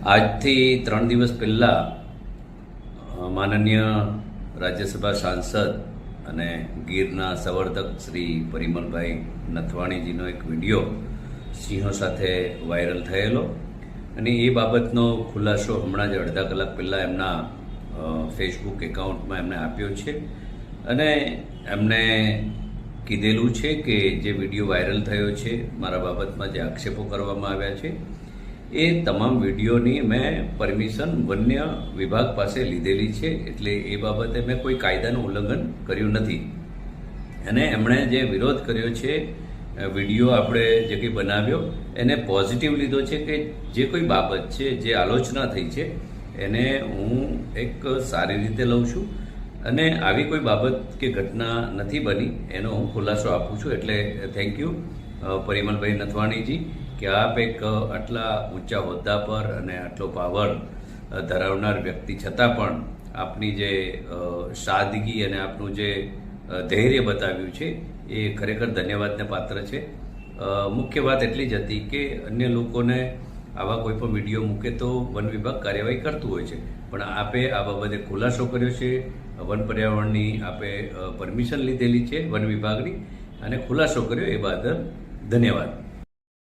આજથી ત્રણ દિવસ પહેલાં માનનીય રાજ્યસભા સાંસદ અને ગીરના સંવર્ધક શ્રી પરિમલભાઈ નથવાણીજીનો એક વીડિયો સિંહો સાથે વાયરલ થયેલો. અને એ બાબતનો ખુલાસો હમણાં જ અડધા કલાક પહેલાં એમના ફેસબુક એકાઉન્ટમાં એમણે આપ્યો છે. અને એમણે કીધેલું છે કે જે વીડિયો વાયરલ થયો છે, મારા બાબતમાં જે આક્ષેપો કરવામાં આવ્યા છે એ તમામ વિડીયોની મેં પરમિશન વન્ય વિભાગ પાસે લીધેલી છે, એટલે એ બાબતે મેં કોઈ કાયદાનું ઉલ્લંઘન કર્યું નથી. અને એમણે જે વિરોધ કર્યો છે વીડિયો આપણે જે કંઈ બનાવ્યો, એને પોઝિટિવ લીધો છે કે જે કોઈ બાબત છે, જે આલોચના થઈ છે, એને હું એક સારી રીતે લઉં છું. અને આવી કોઈ બાબત કે ઘટના નથી બની, એનો હું ખુલાસો આપું છું. એટલે થેન્ક યુ પરિમલભાઈ નથવાણીજી. કે આપ એક આટલા ઊંચા હોદ્દા પર અને આટલો પાવર ધરાવનાર વ્યક્તિ છતાં પણ આપની જે સાદગી અને આપનું જે ધૈર્ય બતાવ્યું છે, એ ખરેખર ધન્યવાદને પાત્ર છે. મુખ્ય વાત એટલી જ હતી કે અન્ય લોકોને આવા કોઈ પણ વીડિયો મૂકે તો વન વિભાગ કાર્યવાહી કરતું હોય છે. પણ આપે આ બાબતે ખુલાસો કર્યો છે, વન પર્યાવરણની આપે પરમિશન લીધેલી છે વન વિભાગની અને ખુલાસો કર્યો એ બદલ ધન્યવાદ.